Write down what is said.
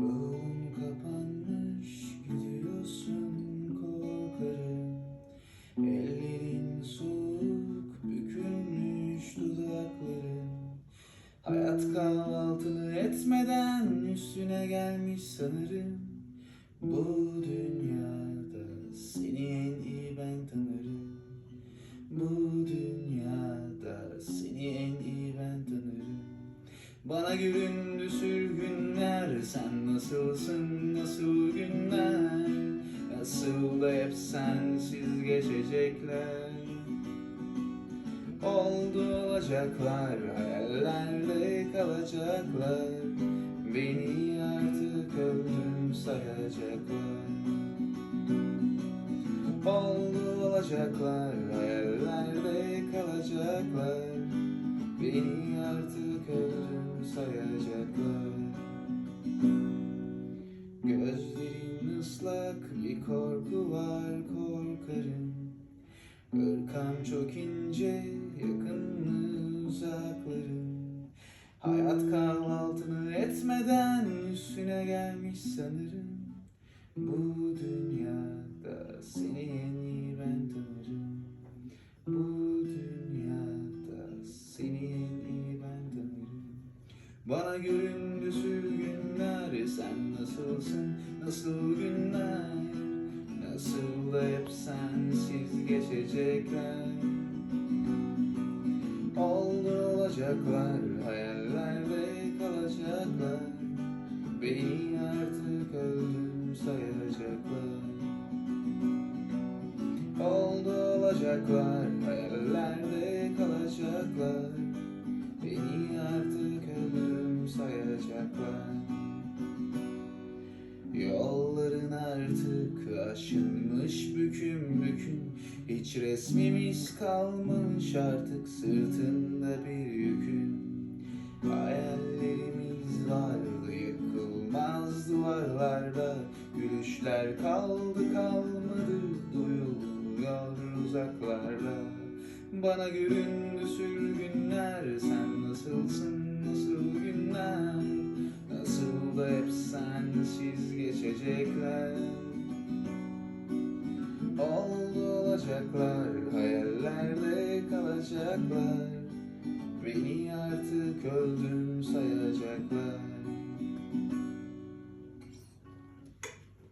Bağım kapanmış gidiyorsun korkarım. Ellerin soğuk bükülmüş dudakların. Hayat kahvaltını etmeden üstüne gelmiş sanırım. Bu dünyada seni en iyi ben tanırım. Bana göründü sürgünler Sen nasılsın nasıl günler? Nasıl da hep sensiz geçecekler. Oldu olacaklar Hayallerde kalacaklar. Beni artık öldüm sayacaklar. Oldu olacaklar Hayallerde kalacaklar Beni artık öldüm sayacaklar Gözlerin ıslak bir korku var korkarım. Irkam çok ince yakın mı uzakların Hayat kahvaltını etmeden üstüne gelmiş sanırım. Bu dünyada seni en ben tanırım bana göründü sürgünler Sen nasılsın? Nasıl günler? Nasıl da hep sensiz geçecekler? Oldu olacaklar Hayallerde kalacaklar. Beni artık öldüm sayacaklar. Oldu olacaklar Hayallerde kalacaklar sayacaklar Yolların artık aşınmış büküm büküm. Hiç resmimiz kalmış artık sırtında bir yükün. Hayallerimiz vardı yıkılmaz duvarlarda. Gülüşler kaldı kalmadı duyuluyor uzaklarda. Bana göründü sürgünler sen nasılsın geçecekler Oldu olacaklar hayallerde kalacaklar. Beni artık öldüm sayacaklar